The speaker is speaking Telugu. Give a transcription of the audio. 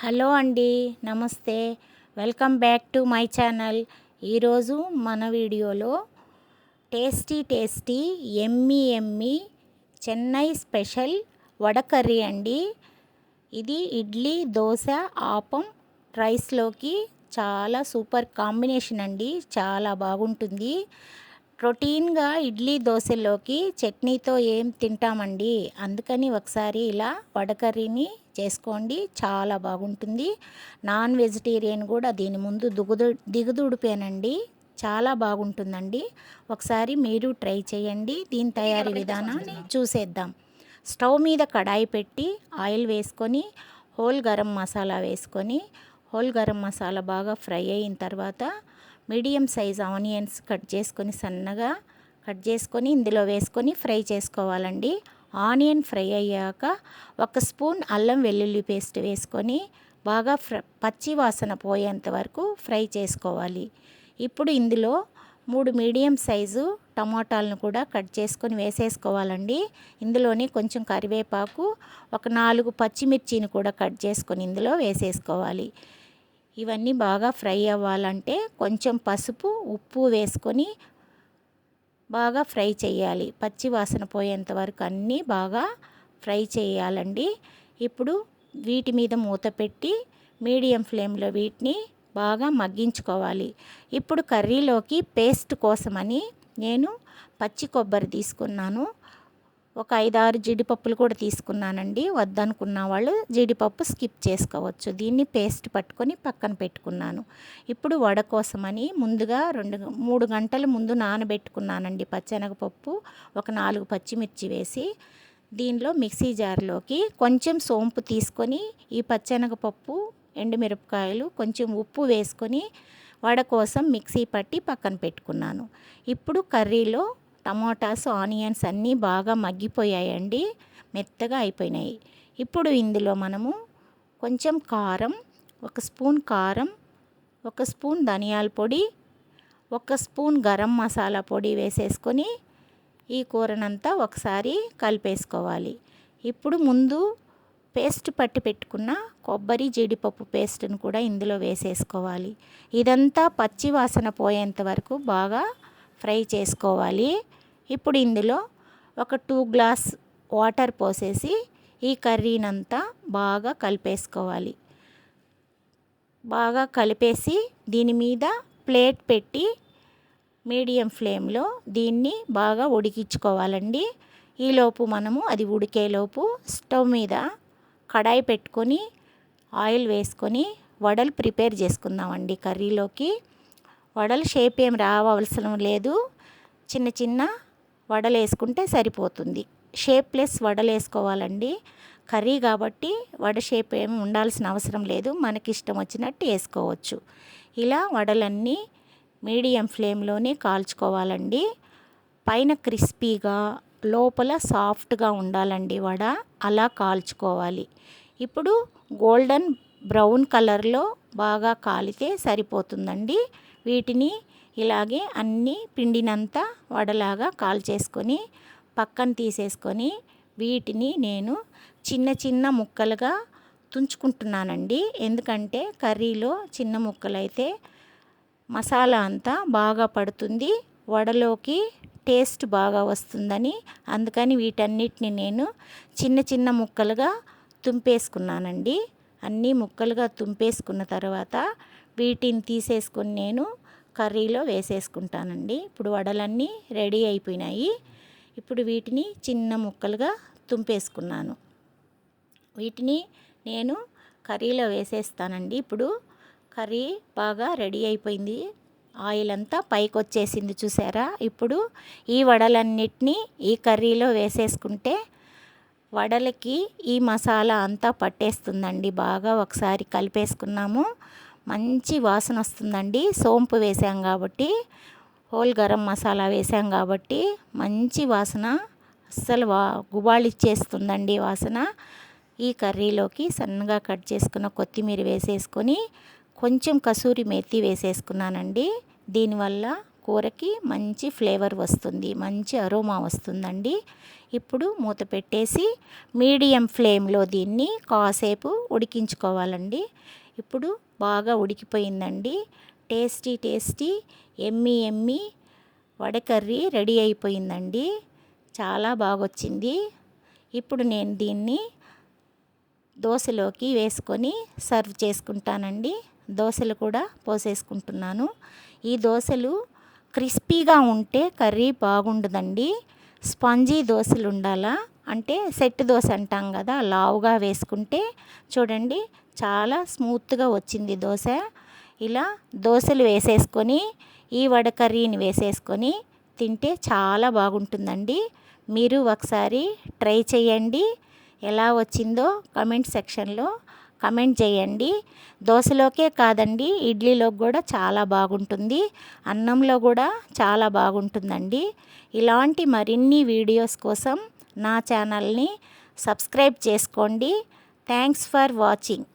హలో అండి నమస్తే. Welcome back to my channel. ఈరోజు మన వీడియోలో tasty tasty yummy yummy Chennai special vada curry అండి. ఇది ఇడ్లీ దోశ ఆపం రైస్లోకి చాలా సూపర్ కాంబినేషన్ అండి. చాలా బాగుంటుంది. ప్రోటీన్గా ఇడ్లీ దోశలోకి చట్నీతో ఏం తింటామండి? అందుకని ఒకసారి ఇలా వడకర్రీని చేసుకోండి చాలా బాగుంటుంది. నాన్ వెజిటేరియన్ కూడా దీని ముందు దిగుదు దిగుదుడిపోయానండి చాలా బాగుంటుందండి. ఒకసారి మీరు ట్రై చేయండి దీని తయారీ విధానాన్ని చూసేద్దాం. స్టవ్ మీద కడాయి పెట్టి ఆయిల్ వేసుకొని హోల్ గరం మసాలా వేసుకొని హోల్ గరం మసాలా బాగా ఫ్రై అయిన తర్వాత మీడియం సైజ్ ఆనియన్స్ కట్ చేసుకొని సన్నగా కట్ చేసుకొని ఇందులో వేసుకొని ఫ్రై చేసుకోవాలండి. ఆనియన్ ఫ్రై అయ్యాక ఒక స్పూన్ అల్లం వెల్లుల్లి పేస్ట్ వేసుకొని బాగా ఫ్ర పచ్చి వాసన పోయేంత వరకు ఫ్రై చేసుకోవాలి. ఇప్పుడు ఇందులో మూడు మీడియం సైజు టమాటాలను కూడా కట్ చేసుకొని వేసేసుకోవాలండి. ఇందులోనే కొంచెం కరివేపాకు ఒక నాలుగు పచ్చిమిర్చిని కూడా కట్ చేసుకొని ఇందులో వేసేసుకోవాలి. ఇవన్నీ బాగా ఫ్రై అవ్వాలంటే కొంచెం పసుపు ఉప్పు వేసుకొని బాగా ఫ్రై చేయాలి. పచ్చి వాసన పోయేంత వరకు అన్నీ బాగా ఫ్రై చేయాలండి. ఇప్పుడు వీటి మీద మూత పెట్టి మీడియం ఫ్లేమ్లో వీటిని బాగా మగ్గించుకోవాలి. ఇప్పుడు కర్రీలోకి పేస్ట్ కోసమని నేను పచ్చి కొబ్బరి తీసుకున్నాను. ఒక ఐదారు జీడిపప్పులు కూడా తీసుకున్నానండి. వద్దనుకున్న వాళ్ళు జీడిపప్పు స్కిప్ చేసుకోవచ్చు. దీన్ని పేస్ట్ పట్టుకొని పక్కన పెట్టుకున్నాను. ఇప్పుడు వడ కోసమని ముందుగా రెండు మూడు గంటల ముందు నానబెట్టుకున్నానండి పచ్చెనగపప్పు. ఒక నాలుగు పచ్చిమిర్చి వేసి దీనిలో మిక్సీ జార్లోకి కొంచెం సోంపు తీసుకొని ఈ పచ్చెనగపప్పు ఎండుమిరపకాయలు కొంచెం ఉప్పు వేసుకొని వడ కోసం మిక్సీ పట్టి పక్కన పెట్టుకున్నాను. ఇప్పుడు కర్రీలో టమోటాస్ ఆనియన్స్ అన్నీ బాగా మగ్గిపోయాయండి. మెత్తగా అయిపోయినాయి. ఇప్పుడు ఇందులో మనము కొంచెం కారం ఒక స్పూన్ కారం ఒక స్పూన్ ధనియాల పొడి ఒక స్పూన్ గరం మసాలా పొడి వేసేసుకొని ఈ కూరనంతా ఒకసారి కలిపేసుకోవాలి. ఇప్పుడు ముందు పేస్ట్ పట్టి పెట్టుకున్న కొబ్బరి జీడిపప్పు పేస్ట్ని కూడా ఇందులో వేసేసుకోవాలి. ఇదంతా పచ్చి వాసన పోయేంత వరకు బాగా ఫ్రై చేసుకోవాలి. ఇప్పుడు ఇందులో ఒక టూ గ్లాస్ వాటర్ పోసేసి ఈ కర్రీనంతా బాగా కలిపేసుకోవాలి. బాగా కలిపేసి దీని మీద ప్లేట్ పెట్టి మీడియం ఫ్లేమ్లో దీన్ని బాగా ఉడికించుకోవాలండి. ఈలోపు మనము అది ఉడికేలోపు స్టవ్ మీద కడాయి పెట్టుకొని ఆయిల్ వేసుకొని వడలు ప్రిపేర్ చేసుకుందామండి కర్రీలోకి. వడలు షేప్ ఏం రావాల్సిన లేదు. చిన్న చిన్న వడలేసుకుంటే సరిపోతుంది. Shapeless plus వడలేసుకోవాలండి. కర్రీ కాబట్టి వడ షేప్ ఏమి ఉండాల్సిన అవసరం లేదు. మనకి ఇష్టం వచ్చినట్టు వేసుకోవచ్చు. ఇలా వడలన్నీ మీడియం ఫ్లేమ్లోనే కాల్చుకోవాలండి. పైన క్రిస్పీగా లోపల సాఫ్ట్గా ఉండాలండి వడ. అలా కాల్చుకోవాలి. ఇప్పుడు గోల్డెన్ బ్రౌన్ కలర్లో బాగా కాలితే సరిపోతుందండి. వీటిని ఇలాగే అన్ని పిండినంత వడలాగా కాల్చేసుకొని పక్కన తీసేసుకొని వీటిని నేను చిన్న చిన్న ముక్కలుగా తుంచుకుంటున్నానండి. ఎందుకంటే కర్రీలో చిన్న ముక్కలైతే మసాలా అంతా బాగా పడుతుంది. వడలోకి టేస్ట్ బాగా వస్తుందని అందుకని వీటన్నిటిని నేను చిన్న చిన్న ముక్కలుగా తుంపేసుకున్నానండి. అన్నీ ముక్కలుగా తుంపేసుకున్న తర్వాత వీటిని తీసేసుకొని నేను కర్రీలో వేసేసుకుంటానండి. ఇప్పుడు వడలన్నీ రెడీ అయిపోయినాయి. ఇప్పుడు వీటిని చిన్న ముక్కలుగా తుంపేసుకున్నాను. వీటిని నేను కర్రీలో వేసేస్తానండి. ఇప్పుడు కర్రీ బాగా రెడీ అయిపోయింది. ఆయిల్ అంతా పైకి వచ్చేసింది చూసారా? ఇప్పుడు ఈ వడలన్నిటినీ ఈ కర్రీలో వేసేసుకుంటే వడలకి ఈ మసాలా అంతా పట్టేస్తుందండి. బాగా ఒకసారి కలిపేసుకున్నాము. మంచి వాసన వస్తుందండి. సోంపు వేసాం కాబట్టి హోల్ గరం మసాలా వేసాం కాబట్టి మంచి వాసన అస్సలు వా గుబాళిచ్చేస్తుందండి వాసన. ఈ కర్రీలోకి సన్నగా కట్ చేసుకున్న కొత్తిమీర వేసేసుకొని కొంచెం కసూరి మెత్తి వేసేసుకున్నానండి. దీనివల్ల కూరకి మంచి ఫ్లేవర్ వస్తుంది మంచి అరోమా వస్తుందండి. ఇప్పుడు మూత పెట్టేసి మీడియం ఫ్లేమ్లో దీన్ని కాసేపు ఉడికించుకోవాలండి. ఇప్పుడు బాగా ఉడికిపోయిందండి. Tasty tasty yummy yummy vada curry ready అయిపోయిందండి. చాలా బాగొచ్చింది. ఇప్పుడు నేను దీన్ని దోశలోకి వేసుకొని సర్వ్ చేసుకుంటానండి. దోశలు కూడా పోసేసుకుంటున్నాను. ఈ దోశలు క్రిస్పీగా ఉంటే కర్రీ బాగుండదండి. స్పాంజీ దోశలు ఉండాలా అంటే సెట్ దోశ అంటాం కదా లావుగా వేసుకుంటే చూడండి చాలా స్మూత్గా వచ్చింది దోశ. ఇలా దోశలు వేసేసుకొని ఈ వడ కర్రీని వేసేసుకొని తింటే చాలా బాగుంటుందండి. మీరు ఒకసారి ట్రై చేయండి. ఎలా వచ్చిందో కమెంట్ సెక్షన్లో కమెంట్ చేయండి. దోశలోకే కాదండి ఇడ్లీలో కూడా చాలా బాగుంటుంది. అన్నంలో కూడా చాలా బాగుంటుందండి. ఇలాంటి మరిన్ని వీడియోస్ కోసం నా ఛానల్ని సబ్స్క్రైబ్ చేసుకోండి. Thanks for watching.